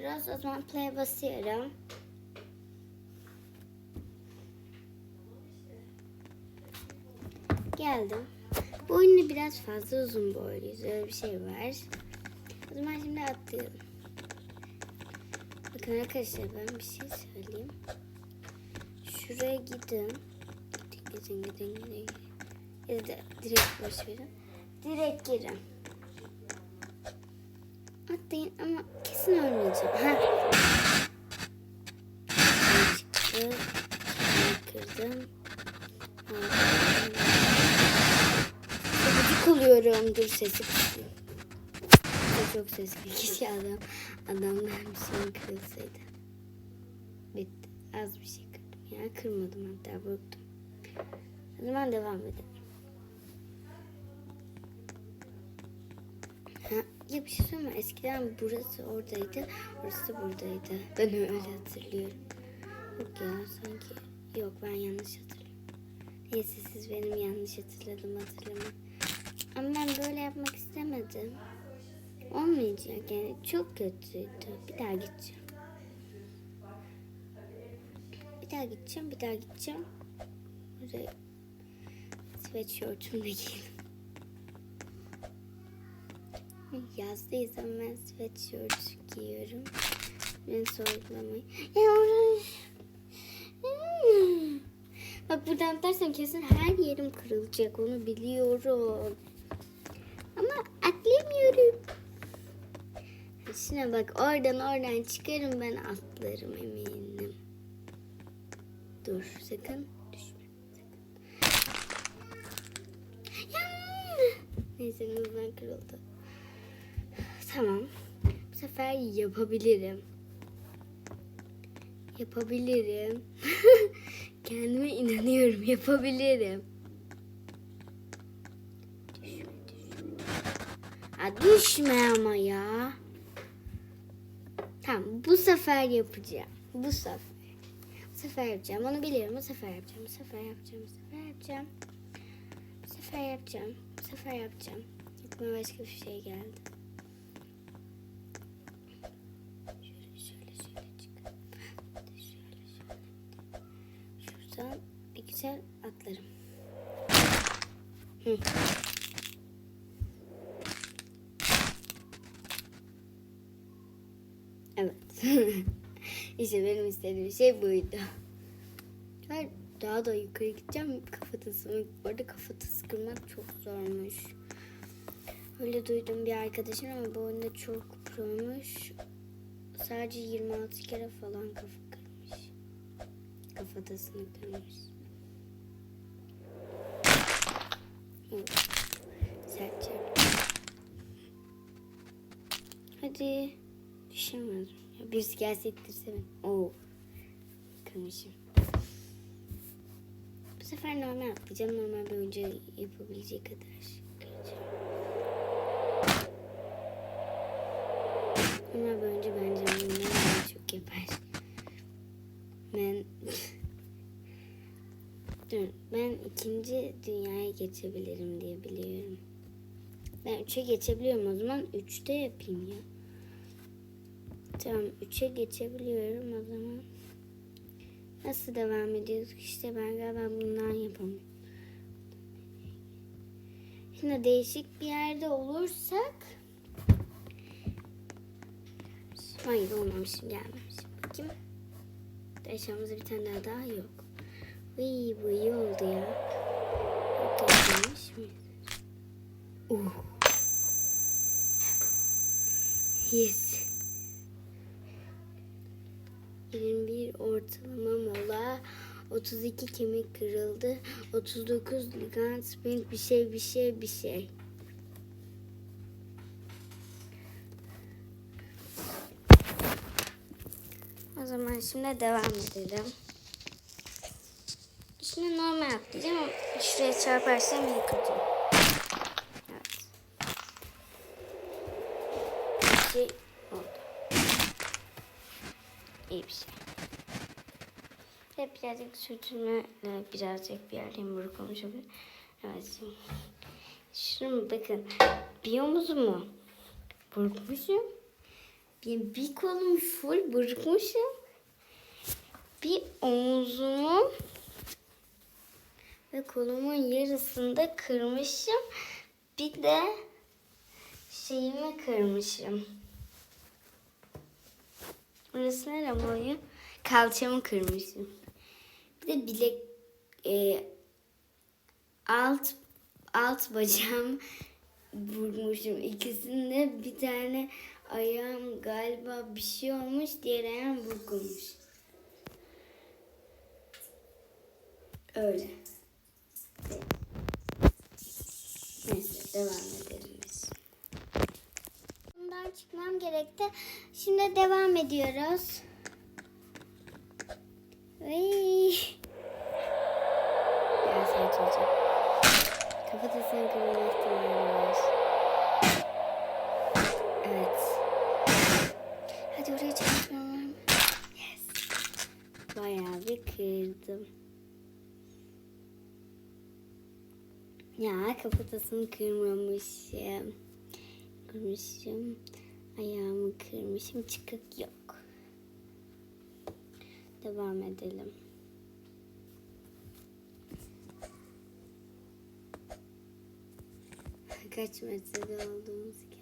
oynuyoruz. O zaman play basıyorum. Geldim. Bu oyunu biraz fazla uzun boyluyuz. Öyle bir şey var. O zaman şimdi atlayalım. Bakın arkadaşlar ben bir şey söyleyeyim. Şuraya gidin. Gidin gidin gidin. gidin. Ya da direkt boş verin. Direkt girin. Atlayın ama kesin ölmeyeceğim. Ha. Çıktı. Kırdım. Oluyorum. Dur sesi kısayım. Çok ses keşke adam bir şey kırılsaydı. Bitti. Az bir şey kırdım ya. Kırmadım hatta bıraktım. O zaman devam edelim. Ha, ya bir şey söyleyeyim? Eskiden burası oradaydı, burası buradaydı. Ben öyle hatırlıyorum. Yok ya sanki. Yok ben yanlış hatırlıyorum. Neyse siz benim yanlış hatırladım hatırlamayın. Ama ben böyle yapmak istemedim. Olmayacak yani çok kötüydü. Bir daha gideceğim. Bir daha gideceğim, bir daha gideceğim. Buraya sweatshirt'ümle giydim. Yazdayız ama ben sweatshirt giyiyorum. Beni sorgulamayın. Ya. Hmm. Bak buradan atlarsam kesin her yerim kırılacak onu biliyorum. Ama atlayamıyorum. Şuna bak oradan oradan çıkarım ben atlarım eminim. Dur sakın düşme. Sakın. Neyse nuzdan kırıldı. Tamam. Bu sefer yapabilirim. Yapabilirim. Kendime inanıyorum. Yapabilirim. Düşme, düşme. Ha, düşme ama ya. Tamam bu sefer yapacağım. Bu sefer. Bu sefer yapacağım. Onu biliyorum. Bu sefer yapacağım. Bu sefer yapacağım. Bu sefer yapacağım. Bu sefer yapacağım. Bu sefer yapacağım. Aklıma başka bir şey geldi. Şöyle şöyle şöyle çıkalım. Şöyle şöyle. Şuradan bir güzel atlarım. Evet. işte benim istediğim şey buydu. Ben daha da yukarı gideceğim. Kafatası, bu arada kafatası kırmak çok zormuş. Öyle duydum bir arkadaşım ama bu oyunda çok proymuş. Sadece 26 kere falan kafa kırmış. Kafatasını kırmış. Evet. Sert çarptı. Hadi. Düşemedim. Ya birisi gelse ittirse beni. Oo. Kırmışım. Bu sefer normal atlayacağım. Normal bir oyuncu yapabileceği kadar. Normal bir oyuncu bence bundan çok yapar. Ben... Dur, ben ikinci dünyaya geçebilirim diye biliyorum. Ben üçe geçebiliyorum o zaman üçte yapayım ya. Tamam 3'e geçebiliyorum o zaman. Nasıl devam ediyoruz? İşte ben galiba bundan yapamıyorum. Şimdi değişik bir yerde olursak Hayır olmamışım gelmemişim. Bakayım. Eşyamızda bir tane daha, daha yok. Uy bu iyi oldu ya. Gelmemiş miyiz? Uh. Yes. 21 ortalama mola, 32 kemik kırıldı, 39 ligand sprint bir şey bir şey bir şey. O zaman şimdi devam edelim. Şimdi normal atlayacağım ama şuraya çarparsam yıkacağım. Evet. Şey oldu. İyi bir şey. Hep birazcık sürtünme, birazcık bir yerden buruk olmuş olabilir. Evet. şimdi- bakın. Bir omuzumu burkmuşum. Bir, bir kolumu full bırakmışım. Bir omuzumu ve kolumun yarısında kırmışım. Bir de şeyimi kırmışım. Burası nerem oluyor? Kalçamı kırmışım. Bir de bilek e, alt alt bacağım vurmuşum. İkisinde bir tane ayağım galiba bir şey olmuş, diğer ayağım burkulmuş. Öyle. Neyse devam edelim biz. Bundan çıkmam gerekti. Şimdi devam ediyoruz. Ay. Biraz olacak. Kafatasını kırma ihtimali var. Evet. Hadi oraya çalışmam? Yes. Bayağı bir kırdım. Ya kafatasını kırmamışım. Kırmışım. Ayağımı kırmışım. Çıkık yok. Devam edelim. Kaç metrede olduğumuzu kes.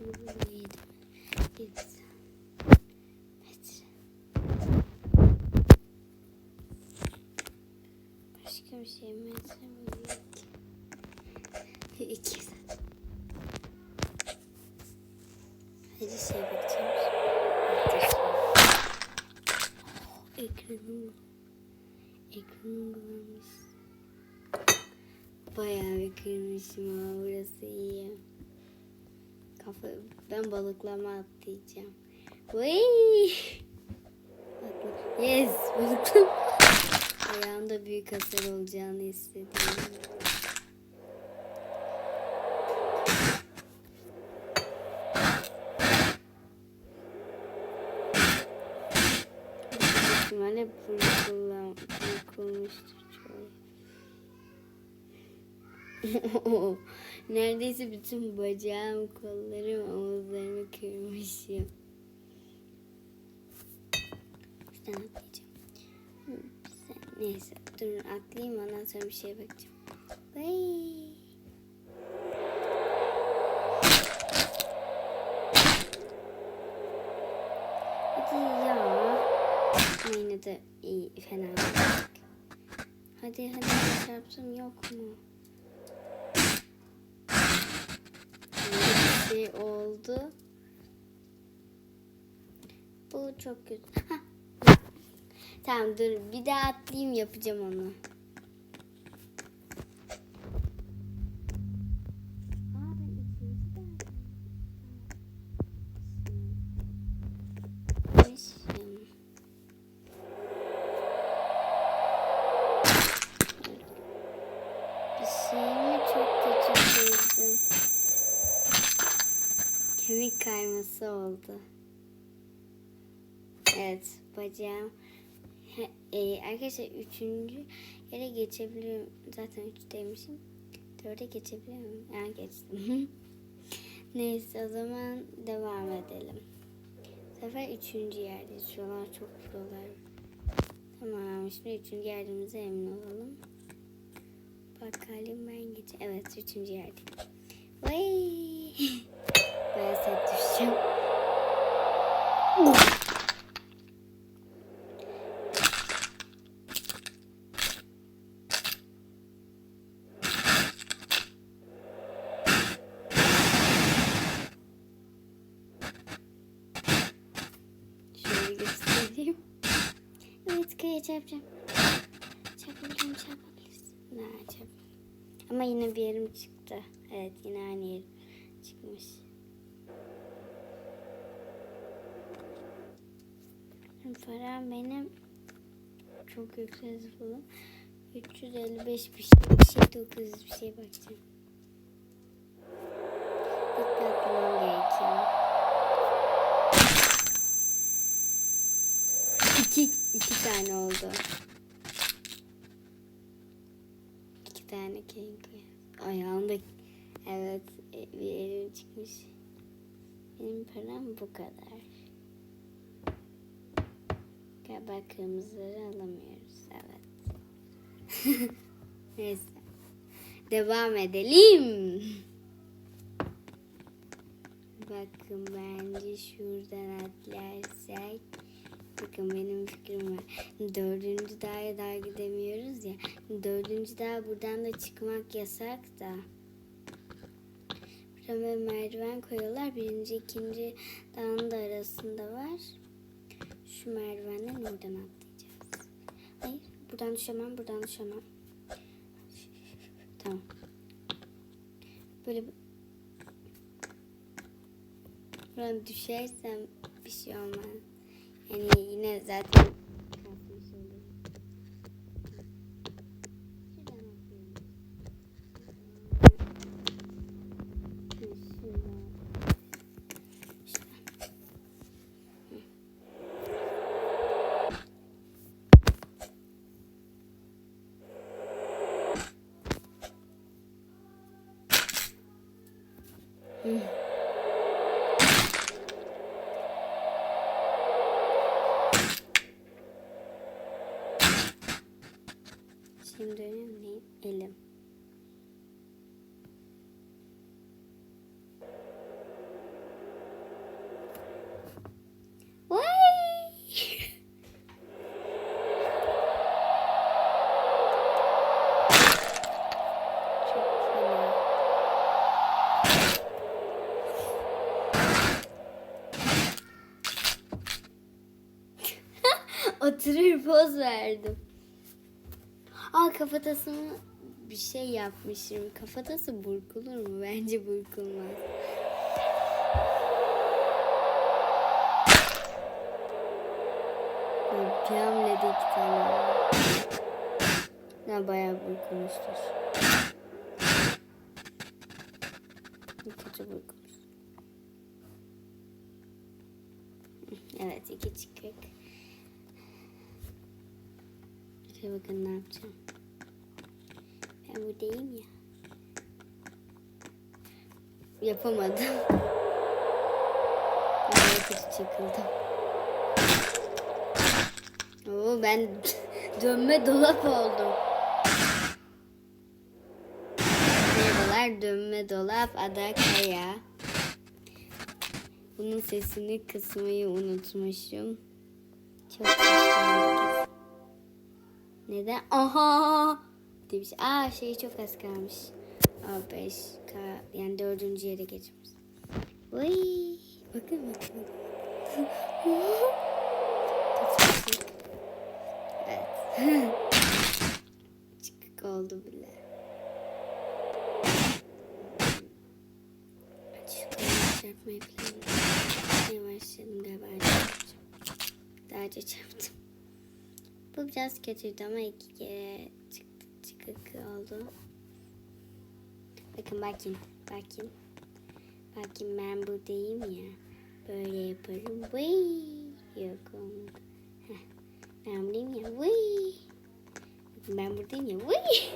Başka bir şey mi? İki. İki zaten. Hadi şey bakacağım. Ekranım. Ekranım varmış. Bayağı bir kırmışım ama burası iyi. Kafa, ben balıklama atlayacağım. Vay! Yes, balıklama. Ayağımda büyük hasar olacağını hissediyorum. İhtimalle burkulma, burkulmuştur çoğu. Neredeyse bütün bacağım, kollarım, omuzlarımı kırmışım. Sen atlayacağım. Neyse dur atlayayım ondan sonra bir şeye bakacağım. Bye. Hadi ya. Ama yine de iyi fena. Hadi hadi çarpsın yok mu? Bir şey oldu. Bu çok kötü. Tamam dur bir daha atlayayım yapacağım onu. Oldu. Evet bacağım. He, e, arkadaşlar üçüncü yere geçebilirim. Zaten üç demişim. Dörde geçebilirim. Yani geçtim. Neyse o zaman devam edelim. Bu sefer üçüncü yerdeyiz. Şuralar çok şuralar. Tamam şimdi üçüncü yerimize emin olalım. Bakalım ben geç. Evet üçüncü yerdeyim. Vay. Bayağı sert düşeceğim. Şöyle göstereyim. Evet çarpacağım. Çarpabilirim çarpabilirsin. Ne çarp. Ama yine bir yerim çıktı. Evet yine aynı yer çıkmış. Param benim çok yüksek zıpladım. 355 bir şey, bir şey 900 bir şey bakacağım. Dikkat tane oldu. İki tane king. Ayağımda evet e, bir elim çıkmış. Benim param bu kadar. Galiba kırmızıları alamıyoruz. Evet. Neyse. Devam edelim. Bakın bence şuradan atlarsak Bakın benim fikrim var. Dördüncü dağa daha gidemiyoruz ya. Dördüncü dağ buradan da çıkmak yasak da. Buradan böyle merdiven koyuyorlar. Birinci, ikinci dağın da arasında var. Şu merdivenden oradan atlayacağız. Hayır, buradan düşemem, buradan düşemem. Tamam. Böyle buradan düşersem bir şey olmaz. Yani yine zaten Şimdi önemli elim. Oturur poz verdim. Kafatasını bir şey yapmışım. Kafatası burkulur mu? Bence burkulmaz. Bir hamlede iki tane. Ya bayağı burkulmuştur. Kötü burkulmuş. Evet iki çıkık. Şöyle bakın ne yapacağım. Buradayım ya. Yapamadım. Kötü çakıldım. Oo ben dönme dolap oldum. Merhabalar dönme dolap Ada Kaya. Bunun sesini kısmayı unutmuşum. Çok. Neden? Aha! Diye bir şey. Aa şey çok az kalmış. Aa 5 k yani dördüncü yere geçmiş. Vay! Bakın bakın. evet. Çıkık oldu bile. Şu kamerayı çarpmayı planlıyorum. Yavaşladım galiba. Daha önce çarptım. Bu biraz kötüydü ama iki kere çıktı, çıkık oldu. Bakın bakın bakın. Bakın ben buradayım ya. Böyle yaparım. Vay. Yok olmadı. Heh. Ben buradayım ya. Vay. Bakın ben buradayım ya. Vay.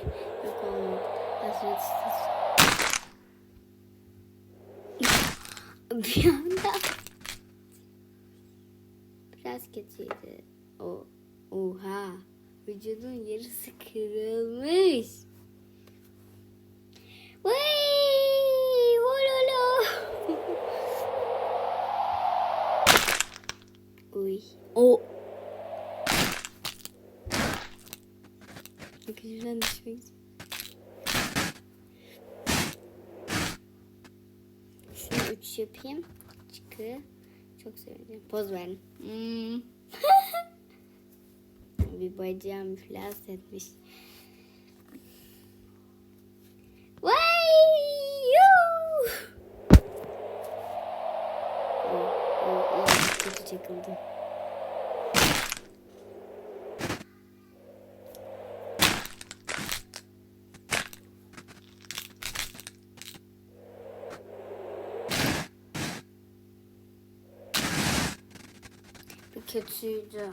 Yok olmadı. Aslında bir anda biraz kötüydü. O Oha. Vücudun yarısı kırılmış. Vay! Ololo! Uy. O. Bakın şuradan düşmek. Şunu üç yapayım. Çıkı. Çok sevindim. Poz verin. Hmm. Bir bacağım iflas etmiş. Oh, oh, oh, kötü çakıldım. Bu kötüydü.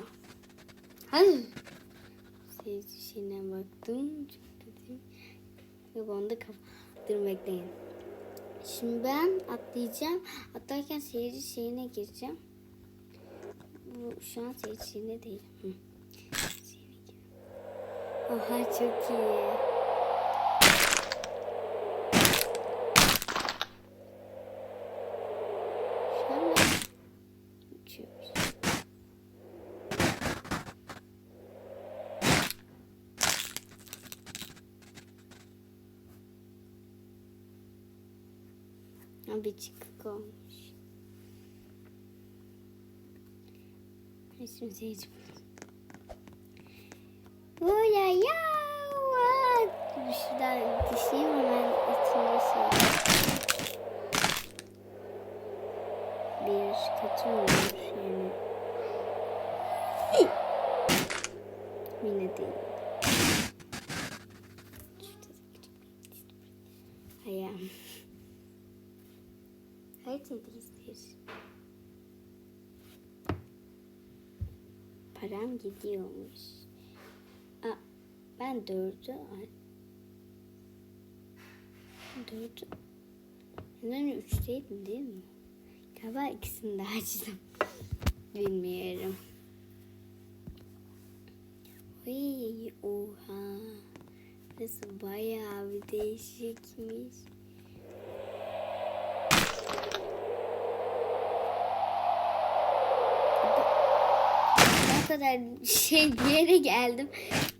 Hayır. Şeyine baktım. Çok kötü. Yok onda kafa. Dur bekleyin. Şimdi ben atlayacağım. Atlarken seyirci şeyine gireceğim. Bu şu an seyirci şeyine değil. Hı. Oha çok iyi. Şu an ben uçuyoruz. Ha, bir çıkık olmuş. Şimdi seyirci Ula ya Şuradan düşeyim hemen içinde Param gidiyormuş. Aa, ben dördü dördü ben üçteydim değil mi? Galiba ikisini de açtım. Bilmiyorum. Uy, oha. Nasıl bayağı bir değişikmiş. O kadar şey bir yere geldim.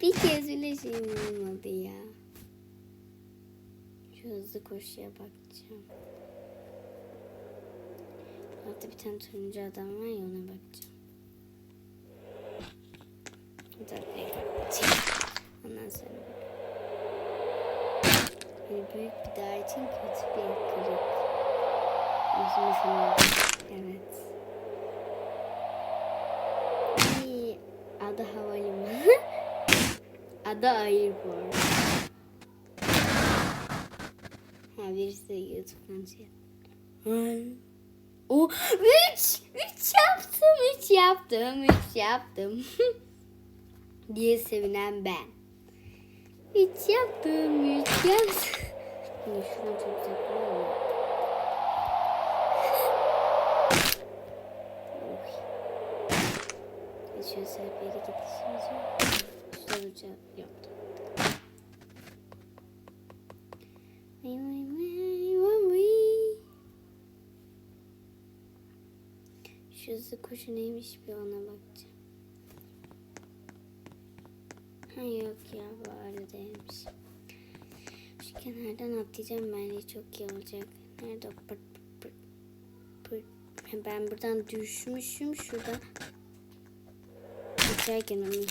Bir kez bile şey olmadı ya. Şu hızlı koşuya bakacağım. Orada bir tane turuncu adam var ya ona bakacağım. Ondan sonra. Yani büyük bir dağ için kötü bir kırık. Sana Evet. Ada Havalimanı. Ada Airport. Ha birisi de YouTube'dan. O üç, üç yaptım, üç yaptım, üç yaptım. diye sevinen ben. Üç yaptım, üç yaptım. Ya şuradan çok koyuyor. Oy. Şöyle serperi gidişimiz var. Şurada uçağı yaptım. Şu hızlı koşu neymiş bir ona bakacağım. Ha yok ya bu öyle değilmiş. Şu kenardan atlayacağım bence çok iyi olacak. Nerede o pırt pırt pırt Ben buradan düşmüşüm şuradan. Uçarken onu yemiş.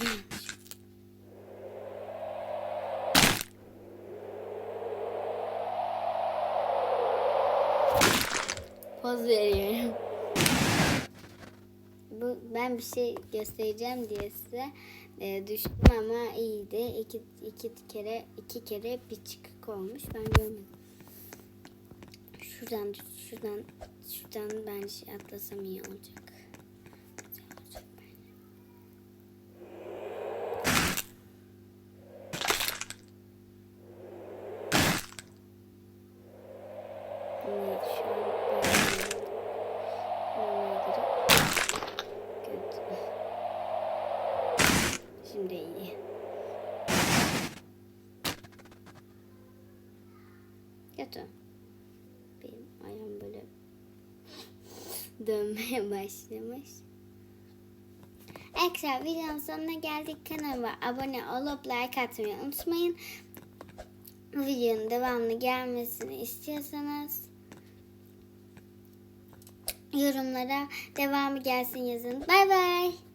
Poz veriyorum. Bu, ben bir şey göstereceğim diye size e, düştüm ama iyiydi. İki, iki kere iki kere bir çıkık olmuş. Ben görmedim. Şuradan şuradan şuradan ben şey atlasam iyi olacak. Güzel olacak bence. Evet, şu an böyle. Normale göre kötü. Şimdi iyi. Kötü. Benim ayağım böyle dönmeye başlamış. Arkadaşlar videonun sonuna geldik. Kanalıma abone olup like atmayı unutmayın. Videonun devamlı gelmesini istiyorsanız yorumlara devamı gelsin yazın. Bay bay.